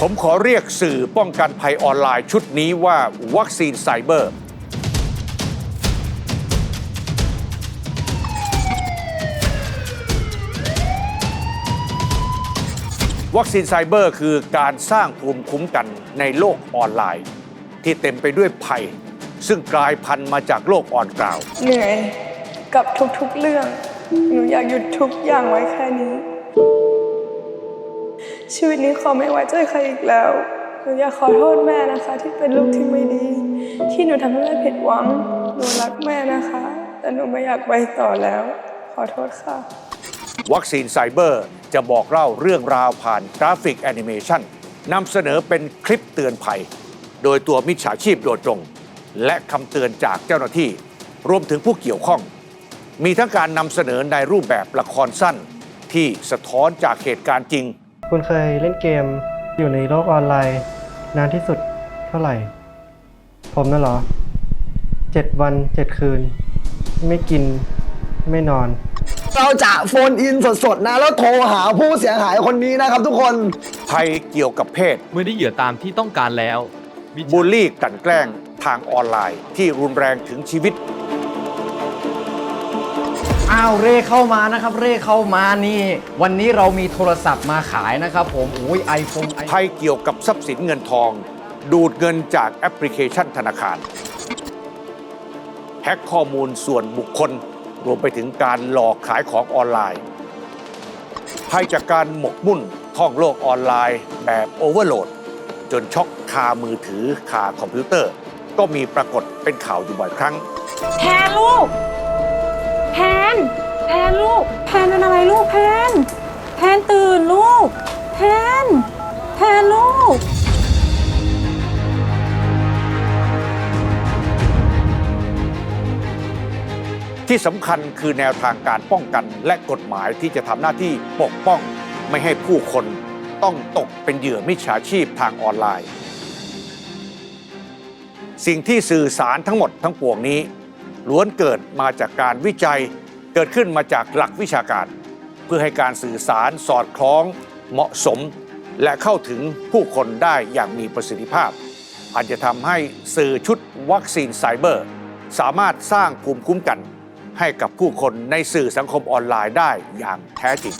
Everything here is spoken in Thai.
ผมขอเรียกสื่อป้องกันภัยออนไลน์ชุดนี้ว่าวัคซีนไซเบอร์ วัคซีนไซเบอร์คือการสร้างภูมิคุ้มกันในโลกออนไลน์ ที่เต็มไปด้วยภัย ซึ่งกลายพันธุ์มาจากโลกออนกราว เหนื่อยกับทุกๆเรื่อง หนูอยากหยุดทุกอย่างไว้แค่นี้ ชีวิตนี้ขอไม่ไว้ใจใครอีกแล้วหนูอยากขอโทษแม่นะคะ ที่เป็นลูกที่ไม่ดี ที่หนูทำให้แม่ผิดหวังหนูรักแม่นะคะ แต่หนูไม่อยากไปต่อแล้ว ขอโทษค่ะ วัคซีนไซเบอร์จะบอกเล่าเรื่องราวผ่านกราฟิกแอนิเมชันนำเสนอเป็นคลิปเตือนภัย โดยตัวมิจฉาชีพโดยตรง และคำเตือนจากเจ้าหน้าที่ รวมถึงผู้เกี่ยวข้อง มีทั้งการนำเสนอในรูปแบบละครสั้น ที่สะท้อนจากเหตุการณ์จริง คุณเคยเล่นเกมอยู่ในโลกออนไลน์ นานที่สุดเท่าไหร่ ผมน่ะเหรอเจ็ดวันเจ็ดคืน ไม่กินไม่นอน เราจะโฟนอินสดๆนะแล้วโทรหาผู้เสียหายคนนี้นะครับทุกคนภัยเกี่ยวกับเพศ เมื่อได้เหยื่อตามที่ต้องการแล้วมิจฉาบูลลี่กลั่นแกล้งทางออนไลน์ ที่รุนแรงถึงชีวิต อ้าวเร่เข้ามานะครับ เร่เข้ามานี่ วันนี้เรามีโทรศัพท์มาขายนะครับผมโอ้ยไอโฟนไอภัยเกี่ยวกับทรัพย์สินเงินทอง ดูดเงินจากแอปพลิเคชันธนาคารแฮ็กข้อมูลส่วนบุคคล รวมไปถึงการหลอกขายของออนไลน์ภัยจากการหมกมุ่นท่องโลกออนไลน์ แบบโอเวอร์โหลด จนช็อกคามือถือคาคอมพิวเตอร์ ก็มีปรากฏเป็นข่าวอยู่บ่อยครั้งแพนลูก แพน แพนลูก แพนเป็นอะไรลูกแพน แพนตื่นลูก แพน แพนลูก ที่สำคัญคือแนวทางการป้องกันและกฎหมายที่จะทำหน้าที่ปกป้อง ไม่ให้ผู้คนต้องตกเป็นเหยื่อมิจฉาชีพทางออนไลน์ สิ่งที่สื่อสารทั้งหมดทั้งปวงนี้ ล้วนเกิดมาจากการวิจัย เกิดขึ้นมาจากหลักวิชาการ เพื่อให้การสื่อสารสอดคล้อง เหมาะสม และเข้าถึงผู้คนได้อย่างมีประสิทธิภาพ อาจจะทำให้สื่อชุดวัคซีนไซเบอร์ สามารถสร้างภูมิคุ้มกัน ให้กับผู้คนในสื่อสังคมออนไลน์ได้อย่างแท้จริง